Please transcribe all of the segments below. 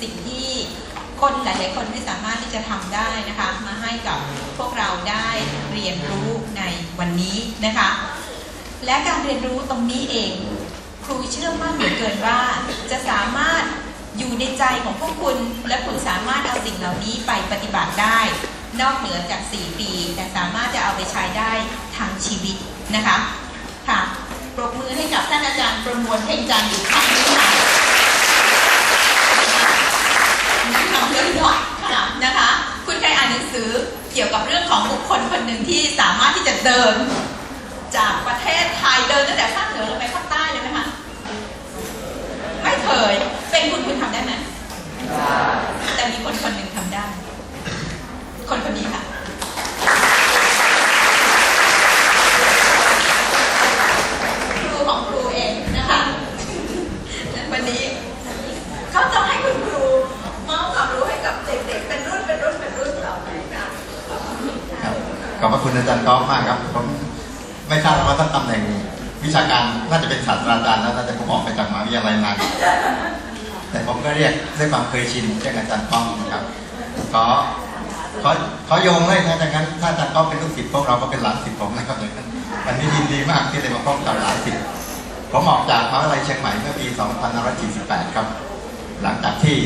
สิ่งที่คนหลาย ๆ คนไม่สามารถที่จะทำได้นะคะ มาให้กับพวกเราได้เรียนรู้ในวันนี้นะคะ และการเรียนรู้ตรงนี้เองครูเชื่อมั่นเหลือเกินว่าจะสามารถอยู่ในใจของพวกคุณ และคุณสามารถเอาสิ่งเหล่านี้ไปปฏิบัติได้ นอกเหนือจาก 4 ปี แต่สามารถจะเอาไปใช้ได้ทั้งชีวิตนะคะ ค่ะ ปรบมือให้กับท่านอาจารย์ประมวลเพ่งจันทร์อีกครั้งนึงค่ะ ทำเรื่องหน่อยค่ะนะคะ คุณเคยอ่านหนังสือเกี่ยวกับเรื่องของบุคคลคนหนึ่งที่สามารถที่จะเดิน จากประเทศไทยเดินตั้งแต่ภาคเหนือลงไปภาคใต้เลยไหมคะไม่เคย เป็นคุณคุณทำได้ไหมแต่มีคนคนหนึ่งทำได้ คนคนนี้ค่ะ ครูของครูเองนะคะและวันนี้เขาจะให้คุณครูมอบความรู้ให้กับเด็กๆ เป็นรุ่นเป็นรุ่นเป็นรุ่นต่อไปค่ะ ครับ ขอบพระคุณอาจารย์ก๊อฟมากครับผมไม่ทราบว่าท่านตำแหน่งวิชาการน่าจะเป็นศาสตราจารย์แล้วน่าจะผมออกไปจากมหาวิทยาลัยนานแต่ผมก็เรียกด้วยความเคยชินเรียกอาจารย์ก๊อฟนะครับขอขอขอโยงเลยถ้าอย่างนั้นถ้าอาจารย์ก๊อฟเป็นลูกศิษย์พวกเราก็เป็นหลานศิษย์ผมนะครับอย่างนั้นวันนี้ยินดีมากที่ได้มาพบกับหลานศิษย์ผมออกจากมหาวิทยาลัยเชียงใหม่เมื่อปี 2548 ครับ หลังจากที่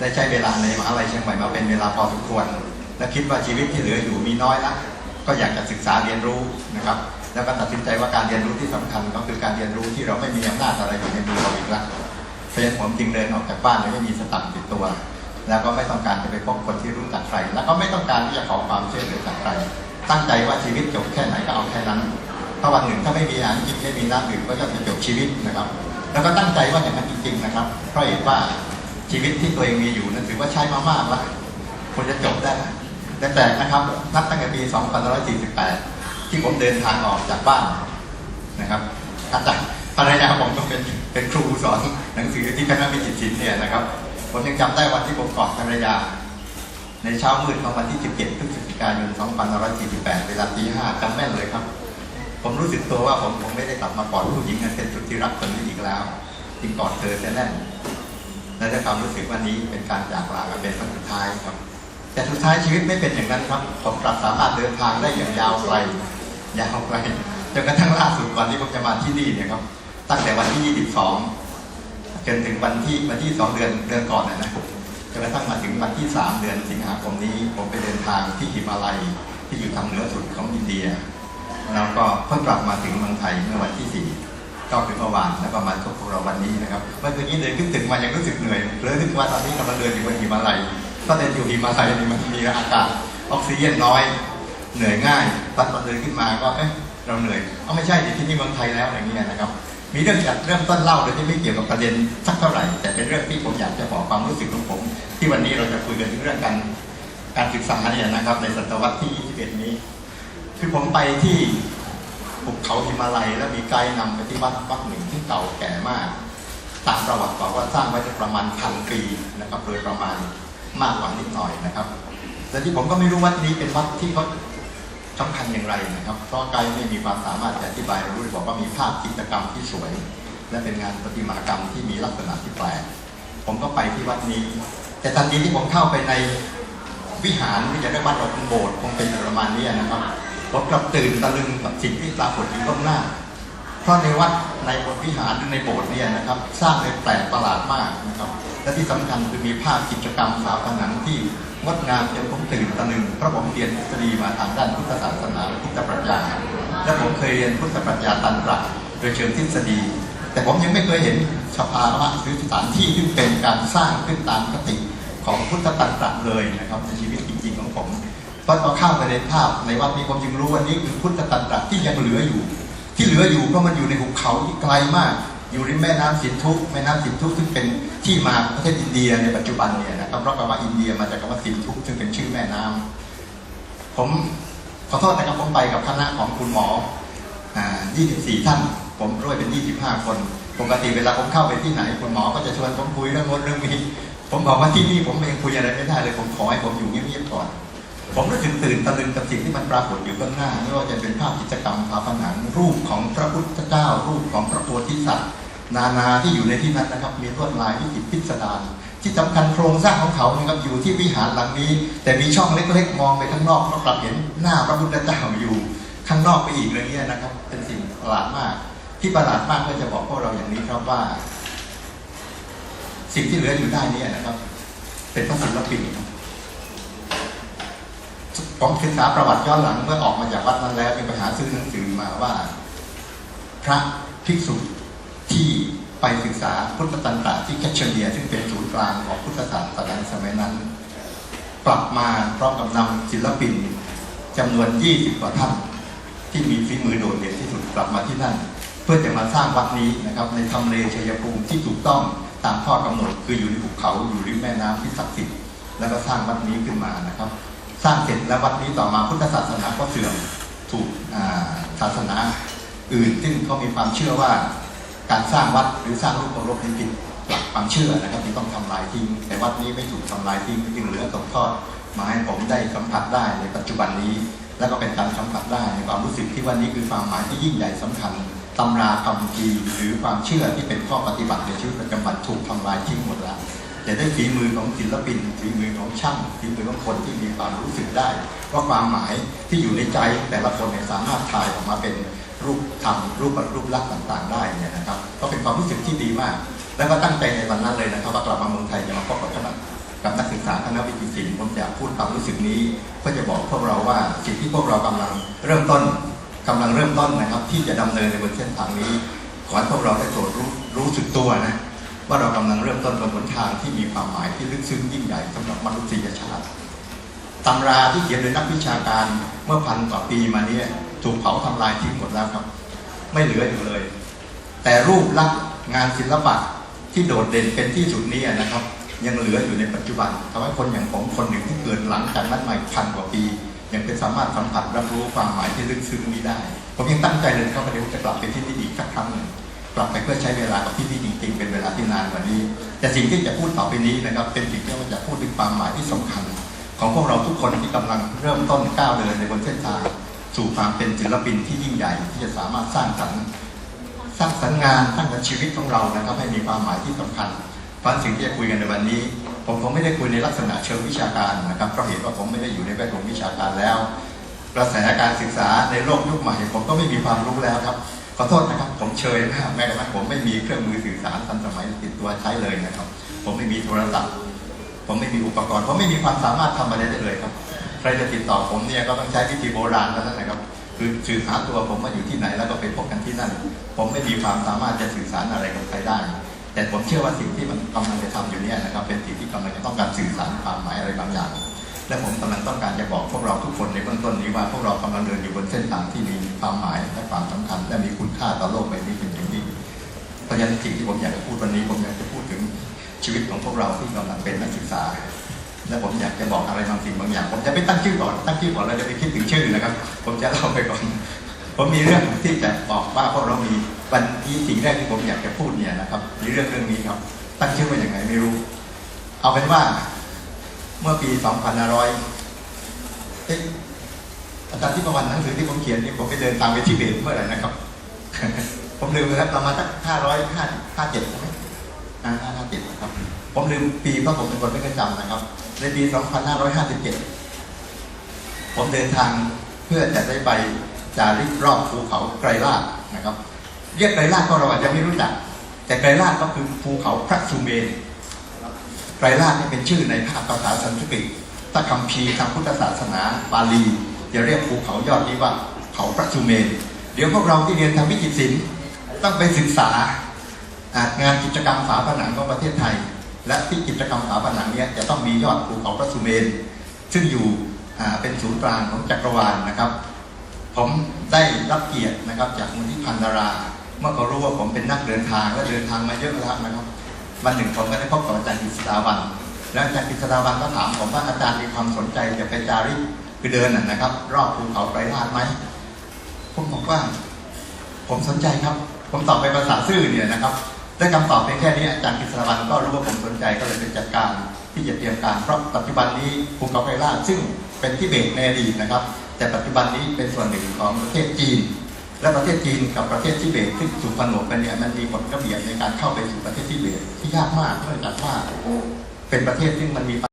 ได้ใช้เวลาในมหาวิทยาลัยเชียงใหม่มาเป็นเวลาพอสมควร และคิดว่าชีวิตที่เหลืออยู่มีน้อยละก็อยากจะศึกษาเรียนรู้นะครับ แล้วก็ตัดสินใจว่าการเรียนรู้ที่สำคัญก็คือการเรียนรู้ที่เราไม่มีอำนาจอะไรอยู่ในมือเราอีกละเพราะฉะนั้นผมจึงเดินออกจากบ้านโดยไม่มีสตังค์ติดตัว แล้วก็ไม่ต้องการจะไปพบคนที่รู้จักใคร แล้วก็ไม่ต้องการที่จะขอความช่วยเหลือจากใคร ตั้งใจว่าชีวิตจบแค่ไหนก็เอาแค่นั้น ถ้าวันหนึ่งถ้าไม่มีอาหารกินไม่มีน้ำดื่มก็จะจบชีวิตนะครับ แล้วก็ตั้งใจว่าอย่างนั้นจริง ๆนะครับ เพราะเห็นว่าชีวิตที่ตัวเองมีอยู่นั้นถือว่าใช้มามากแล้วควรจะจบได้แล้ว แต่แต่นะครับ นับตั้งแต่ปี 2548 ที่ผมเดินทางออกจากบ้านนะครับอาจารย์ภรรยาผมก็เป็นเป็นครูสอนหนังสือที่คณะวิจิตรศิลป์เนี่ยนะครับผมยังจำได้วันที่ผมกอดภรรยา ในเช้ามืดของวันที่ 17 พฤศจิกายน 2548 เวลาตีห้าจำแม่นเลยครับ ผมรู้สึกตัวว่าผมผมไม่ได้กลับมากอดผู้หญิงนั้นเป็นสุดที่รักคนนี้อีกแล้วจึงกอดเธอแน่นและด้ความรู้สึกว่านี้เป็นการจากลากันเป็นครั้งสุดท้ายครับ แต่สุดท้ายชีวิตไม่เป็นอย่างนั้นครับ ผมกลับสามารถเดินทางได้อย่างยาวไกลยาวไกลจนกระทั่งล่าสุดก่อนที่ผมจะมาที่นี่เนี่ยครับ ตั้งแต่วันที่ 22 จนถึงวันที่วันที่ 2 เดือนเดือนก่อนนะนะจนกระทั่งมาถึงวันที่ 3 เดือนสิงหาคมนี้ ผมไปเดินทางที่หิมาลัยที่อยู่ทางเหนือสุดของอินเดีย แล้วก็เพิ่งกลับมาถึงเมืองไทยเมื่อวันที่ 4 ก็คือเมื่อวานแล้วก็มาพบพวกเราวันนี้นะครับเมื่อกี้เดินขึ้นตึกมายังรู้สึกเหนื่อยเลยถึงว่าตอนนี้กำลังเดินอยู่บนหิมาลัย ก็เดินอยู่หิมาลัยนี่มันมีอากาศออกซิเจนน้อย เหนื่อยง่ายตอนเราเดินขึ้นมาก็เอ๊ะเราเหนื่อยเอาไม่ใช่ที่นี่เมืองไทยแล้วอย่างนี้นะครับ มีเรื่องจากเริ่มต้นเล่าโดยที่ไม่เกี่ยวกับประเด็นสักเท่าไหร่ แต่เป็นเรื่องที่ผมอยากจะบอกความรู้สึกของผม ที่วันนี้เราจะคุยกันเรื่องการการศึกษาเนี่ยนะครับ ในศตวรรษที่ 21 นี้ คือผมไปที่ภูเขาหิมาลัย แล้วมีไกด์นำไปที่วัดวัดหนึ่งที่เก่าแก่มาก ตามประวัติบอกว่าสร้างไว้ประมาณพันปีนะครับโดยประมาณ มากกว่านิดหน่อยนะครับ แต่ที่ผมก็ไม่รู้วัดนี้เป็นวัดที่เขาสำคัญอย่างไรนะครับ เพราะไกด์ไม่มีความสามารถจะอธิบายรู้บอกว่ามีภาพจิตรกรรมที่สวย และเป็นงานประติมากรรมที่มีลักษณะที่แปลก ผมก็ไปที่วัดนี้ แต่ทันทีที่ผมเข้าไปในวิหารที่จะเรียกว่าเราเป็นโบสถ์คงเป็นประมาณนี้นะครับผมกลับตื่นตะลึงกับสิ่งที่ปรากฏอยู่ตรงหน้า เพราะในวัดในบทวิหารหรือในโบสถ์เนี่ยนะครับ สร้างในแปลกประหลาดมากนะครับ และที่สำคัญคือมีภาพกิจกรรมฝาผนังที่งดงามจนผมตื่นตะลึงเพราะผมเรียนทฤษฎีมาทางด้านพุทธศาสนาและพุทธปรัชญา และผมเคยเรียนพุทธปรัชญาตันตระโดยเชิงทฤษฎี แต่ผมยังไม่เคยเห็นสภาวะหรือสถานที่ที่เป็นการสร้างขึ้นตามคติของพุทธตันตระเลยนะครับในชีวิตจริง ๆ ของผมตอนเราเข้าไปในภาพในวัดนี้ผมจึงรู้ว่านี่คือพุทธตันตระที่ยังเหลืออยู่ ที่เหลืออยู่เพราะมันอยู่ในหุบเขาที่ไกลมาก อยู่ริมแม่น้ำสินธุแม่น้ำสินธุซึ่งเป็นที่มาประเทศอินเดียในปัจจุบันเนี่ยนะครับเพราะคำว่าอินเดียมาจากคำว่าสินธุซึ่งเป็นชื่อแม่น้ำผมขอโทษนะครับผมไปกับคณะของคุณหมอ 24 ท่าน ผมด้วยเป็น 25 คน ปกติเวลาผมเข้าไปที่ไหนคุณหมอก็จะชวนผมคุยเรื่องงดเรื่องนี้ ผมบอกว่าที่นี่ผมเองคุยอะไรไม่ได้เลย ผมขอให้ผมอยู่เงียบๆก่อน ผมรู้สึกตื่นตะลึงกับสิ่งที่มันปรากฏอยู่ข้างหน้า ไม่ว่าจะเป็นภาพกิจกรรมฝาผนังรูปของพระพุทธเจ้า รูปของพระโพธิสัตว์ นานาที่อยู่ในที่นั้นนะครับ มีลวดลายที่ติดพิสดารที่สำคัญโครงสร้างของเขานะครับอยู่ที่วิหารหลังนี้ แต่มีช่องเล็กๆ มองไปข้างนอกก็กลับเห็นหน้าพระพุทธเจ้าอยู่ ข้างนอกไปอีกเลยเนี่ยนะครับ เป็นสิ่งประหลาดมาก ที่ประหลาดมากก็จะบอกพวกเราอย่างนี้ครับว่า สิ่งที่เหลืออยู่ได้นี่นะครับ เป็นพระศิลปินครับ ผมศึกษาประวัติย้อนหลังเมื่อออกมาจากวัดนั้นแล้วยังไปหาซื้อหนังสือมาว่า พระภิกษุที่ไปศึกษาพุทธตันตะที่แคชเมียร์ซึ่งเป็นศูนย์กลางของพุทธศาสนาสมัยนั้น กลับมาพร้อมกับนำศิลปินจำนวน 20 กว่าท่าน ที่มีฝีมือโดดเด่นที่สุดกลับมาที่นั่น เพื่อจะมาสร้างวัดนี้นะครับในทำเลชัยภูมิที่ถูกต้องตามข้อกำหนด คืออยู่ในภูเขาอยู่ริมแม่น้ำที่ศักดิ์สิทธิ์แล้วก็สร้างวัดนี้ขึ้นมานะครับ สร้างเสร็จแล้ววัดนี้ต่อมาพุทธศาสนาก็เสื่อมถูกศาสนาอื่น ซึ่งเขามีความเชื่อว่าการสร้างวัดหรือสร้างรูปเคารพนี้ผิดหลักความเชื่อนะครับที่ต้องทำลายทิ้ง แต่วัดนี้ไม่ถูกทำลายทิ้งจึงเหลือตกทอดมาให้ผมได้สัมผัสได้ในปัจจุบันนี้ แล้วก็เป็นการสัมผัสได้ในความรู้สึกที่วันนี้คือความหมายที่ยิ่งใหญ่สำคัญตำราคำพีหรือความเชื่อที่เป็นข้อปฏิบัติในชีวิตประจำวันถูกทำลายทิ้งหมดแล้ว แต่ได้ฝีมือของศิลปินฝีมือของช่างฝีมือของคนที่มีความรู้สึกได้ ว่าความหมายที่อยู่ในใจแต่ละคนเนี่ยสามารถถ่ายออกมาเป็นรูปธรรมรูปรูปลักษณ์ต่างๆ ได้เนี่ยนะครับก็เป็นความรู้สึกที่ดีมาก แล้วก็ตั้งใจในวันนั้นเลยนะครับว่ากลับมาเมืองไทยจะมาพบกับคณะกับนักศึกษาคณะวิจิตรศิลป์ผมจะพูดความรู้สึกนี้เพื่อจะบอกพวกเราว่าสิ่งที่พวกเรากำลังเริ่มต้นกำลังเริ่มต้นนะครับ ที่จะดำเนินในบนเส้นทางนี้ขอให้พวกเราได้โปรดรู้รู้สึกตัวนะ ว่าเรากำลังเริ่มต้นบนหนทางที่มีความหมายที่ลึกซึ้งยิ่งใหญ่สำหรับมนุษยชาติตำราที่เขียนโดยนักวิชาการเมื่อพันกว่าปีมาเนี้ถูกเผาทำลายทิ้งหมดแล้วครับ ไม่เหลืออยู่เลย แต่รูปลักษณ์งานศิลปะที่โดดเด่นเป็นที่สุดนี้นะครับ ยังเหลืออยู่ในปัจจุบันทำให้คนอย่างผมคนหนึ่งที่เกิดหลังจากนั้นมาพันกว่าปี ยังเป็นสามารถสัมผัสรับรู้ความหมายที่ลึกซึ้งนี้ได้ ผมยังตั้งใจเลยเข้ามาเดี๋ยวจะกลับไปที่นี่อีกสักครั้งหนึ่งกลับไปเพื่อใช้เวลากับที่นี่จริงๆเป็นเว ลาที่นานกว่านี้ แต่สิ่งที่จะพูดต่อไปนี้นะครับ เป็นสิ่งที่เราจะพูดถึงความหมายที่สำคัญ ของพวกเราทุกคนที่กำลังเริ่มต้นก้าวเดินในบนเส้นทาง สู่ความเป็นศิลปินที่ยิ่งใหญ่ ที่จะสามารถสร้างสรรค์สร้างสรรค์งานสร้างสรรค์ชีวิตของเรานะครับ ให้มีความหมายที่สำคัญเพราะสิ่งที่จะคุยกันในวันนี้ ผมคงไม่ได้คุยในลักษณะเชิงวิชาการนะครับเพราะเหตุว่าผมไม่ได้อยู่ในแวดวงวิชาการแล้วกระแสการศึกษาในโลกยุคใหม่ผมก็ไม่มีความรู้แล้วครับ ขอโทษนะครับ ผมเชยมากแม้กระทั่งผมไม่มีเครื่องมือสื่อสารทันสมัยติดตัวใช้เลยนะครับ ผมไม่มีโทรศัพท์ ผมไม่มีอุปกรณ์ผมไม่มีความสามารถทำอะไรได้เลยครับ ใครจะติดต่อผมเนี่ยก็ต้องใช้วิธีโบราณเท่านั้นนะครับ คือสื่อหาตัวผมว่าอยู่ที่ไหนแล้วก็ไปพบกันที่นั่น ผมไม่มีความสามารถจะสื่อสารอะไรกับใครได้ แต่ผมเชื่อว่าสิ่งที่มันกำลังจะทำอยู่เนี่ยนะครับ เป็นสิ่งที่กำลังจะต้องการสื่อสารความหมายอะไรบางอย่าง และผมกำลังต้องการจะบอกพวกเราทุกคนในเบื้องต้นนี้ว่าพวกเรากำลังเดินอยู่บนเส้นทางที่มีความหมายและความสำคัญและมี ค่าต่อโลกใบนี้เป็นอย่างยิ่งเพราะฉะนั้นสิ่งที่ผมอยากจะพูดวันนี้ ผมอยากจะพูดถึงชีวิตของพวกเราที่กำลังเป็นนักศึกษา และผมอยากจะบอกอะไรบางสิ่งบางอย่าง ผมจะไม่ตั้งชื่อก่อนตั้งชื่อก่อนแล้วจะไปคิดถึงชื่อนะครับ ผมจะเล่าไปก่อน ผมมีเรื่องที่จะบอกว่าพวกเรามีวันที่สิ่งแรกที่ผมอยากจะพูดเนี่ยนะครับมีเรื่องเรื่องนี้ครับ ตั้งชื่อว่าอย่างไงไม่รู้ เอาเป็นว่าเมื่อปี 2500เอ๊ะอาจารย์ที่ประวันหนังสือที่ผมเขียนนี่ผมไปเดินตามไปที่เบตเมื่อไหร่นะครับ ผมลืมไปแล้วประมาณสักห้าร้อยห้าห้าเจ็ดใช่ไหมห้าห้าเจ็ดครับ ผมลืมปีเพราะผมเป็นคนไม่เคยจำนะครับ ในปี2557ผมเดินทางเพื่อจะได้ไปจาริกรอบภูเขาไกรลาดนะครับ เรียกไกรลาดก็เราอาจจะไม่รู้จัก แต่ไกรลาดก็คือภูเขาพระสุเมนไกรลาดนี่เป็นชื่อในภาษาภาษาสันสกฤตถ้าคำพีทางพุทธศาสนาบาลีจะเรียกภูเขายอดนี้ว่าเขาพระสุเมน เดี๋ยวพวกเราที่เรียนทางวิจิตรศิลป์ต้องไปศึกษางานกิจกรรมฝาผนังของประเทศไทย และที่กิจกรรมฝาผนังเนี้จะต้องมียอดภูเขาพระสุเมน ซึ่งอยู่เป็นศูนย์กลางของจักรวาลนะครับ ผมได้รับเกียรตินะครับจากมูลที่พันดารา เมื่อเขารู้ว่าผมเป็นนักเดินทางและเดินทางมาเยอะแล้วนะครับวันหนึ่งผมก็ได้พบกับอาจารย์กฤษดาวัน แล้วอาจารย์กฤษดาวันก็ถามผมว่าอาจารย์มีความสนใจจะไปจาริกคือเดินนะครับ รอบภูเขาไกรลาดไหม ผมบอกว่า ผมสนใจครับ ผมตอบไปภาษาซื่อเนี่ยนะครับได้คำตอบเพียงแค่นี้อาจารย์กฤษดาวันก็รู้ว่าผมสนใจก็เลยไปจัดการที่จะเตรียมการเพราะปัจจุบันนี้ภูเขาไกรลาดซึ่งเป็นที่เบตในอดีตนะครับ แต่ปัจจุบันนี้เป็นส่วนหนึ่งของประเทศจีน และประเทศจีนกับประเทศทิเบตซึ่งถูกผนวกกันเนี่ยมันมีกฎระเบียบในการเข้าไปสู่ประเทศทิเบตที่ยากมากเนื่องจากว่าเป็นประเทศซึ่งมันมี